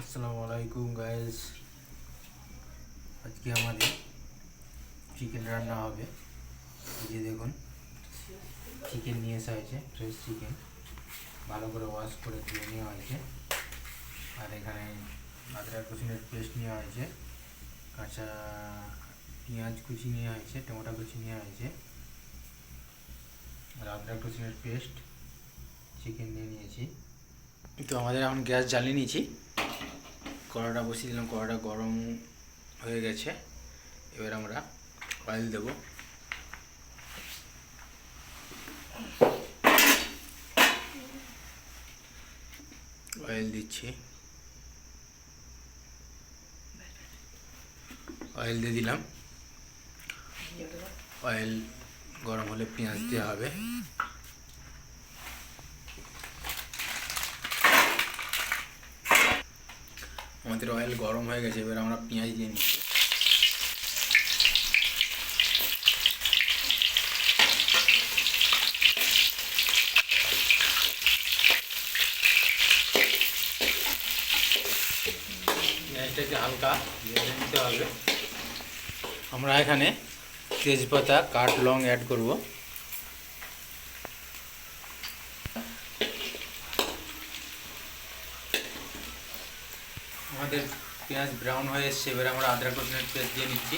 আসসালামু আলাইকুম গাইস আজকে আমাদের চিকেন রান্না হবে। যে দেখুন চিকেন নিয়ে আসা হয়েছে ফ্রেশ চিকেন ভালো করে ওয়াশ করে ধুয়ে নেওয়া হয়েছে। আর এখানে আদরক রসুনের পেস্ট নেওয়া হয়েছে। কাঁচা পেঁয়াজ কুচি নেওয়া হয়েছে, টমেটো কুচি নেওয়া হয়েছে। আর আদরক রসুনের পেস্ট চিকেন নিয়ে নিয়েছি। তো আমাদের এখন গ্যাস জ্বালিয়ে নিয়েছি। কড়াটা বসিয়ে দিলাম কড়াটা গরম হয়ে গেছে। এবার আমরা অয়েল দেব। অয়েল দিচ্ছি। অয়েল দিয়ে দিলাম। অয়েল গরম হলে পেঁয়াজ দেওয়া হবে। আমাদের অয়েল গরম হয়ে গেছে এবার আমরা পেঁয়াজ দিয়ে নিচ্ছি। পেঁয়াজটাকে হালকা ভেজে নিতে হবে। আমরা এখানে তেজপাতা কাঠ লং অ্যাড করব। আমাদের পেঁয়াজ ব্রাউন হয়ে এসছে, এবার আমরা আদরক রসুনের পেঁয়াজ দিয়ে নিচ্ছি।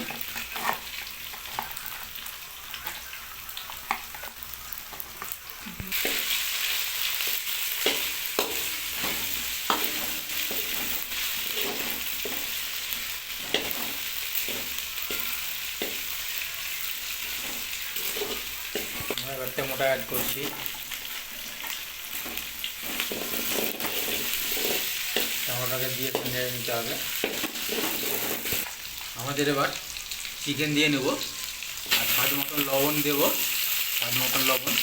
টমেটো অ্যাড করছি। টমেটোকে দিয়ে একটু নেড়ে নিতে হবে। আমাদের এবার চিকেন দিয়ে নেব। আর স্বাদ মতন লবণ দেব। স্বাদ মতন লবণ।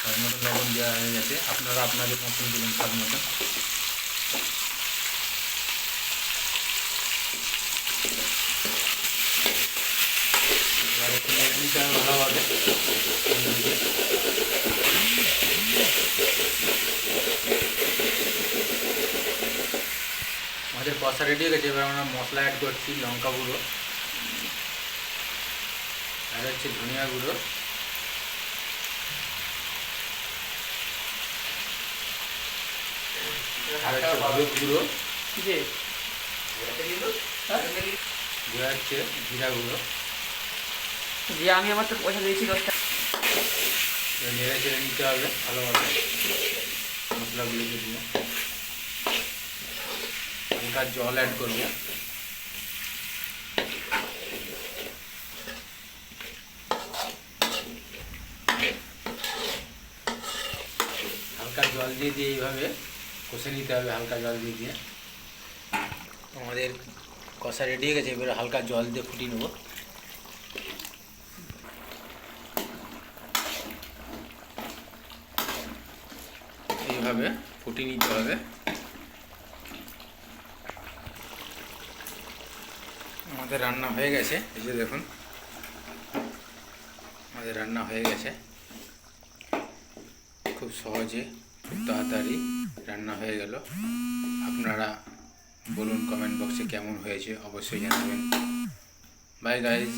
স্বাদ মতন লবণ দেওয়া হয়ে গেছে। আপনারা আপনাদের মতন দেবেন স্বাদ মতন এবার একটু নেড়ে নিতে হবে ভালোভাবে আমাদের কষা রেডি হয়ে গেছে এবার আমরা মশলা অ্যাড করছি লঙ্কা গুঁড়ো আর হচ্ছে ধনিয়া গুঁড়ো। আর হচ্ছে হলুদ গুঁড়ো। গুঁড়ো হচ্ছে জিরা গুঁড়ো। যে আমি আমার তো পয়সা দিয়েছি নেড়ে চেড়ে নিতে হবে ভালোভাবে। মশলাগুলোকে দিয়ে। হালকা জল অ্যাড করব। হালকা জল দিয়ে দিয়ে এইভাবে কষে নিতে হবে, হালকা জল দিয়ে দিয়ে। আমাদের কষা রেডি হয়ে গেছে, এবার হালকা জল দিয়ে ফুটিয়ে নেব। এইভাবে ফুটিয়ে নিতে হবে। আমাদের রান্না হয়ে গেছে, এই যে দেখুন। আমাদের রান্না হয়ে গেছে। খুব সহজে, খুব তাড়াতাড়ি রান্না হয়ে গেল। আপনারা বলুন কমেন্ট বক্সে কেমন হয়েছে অবশ্যই জানাবেন। By guys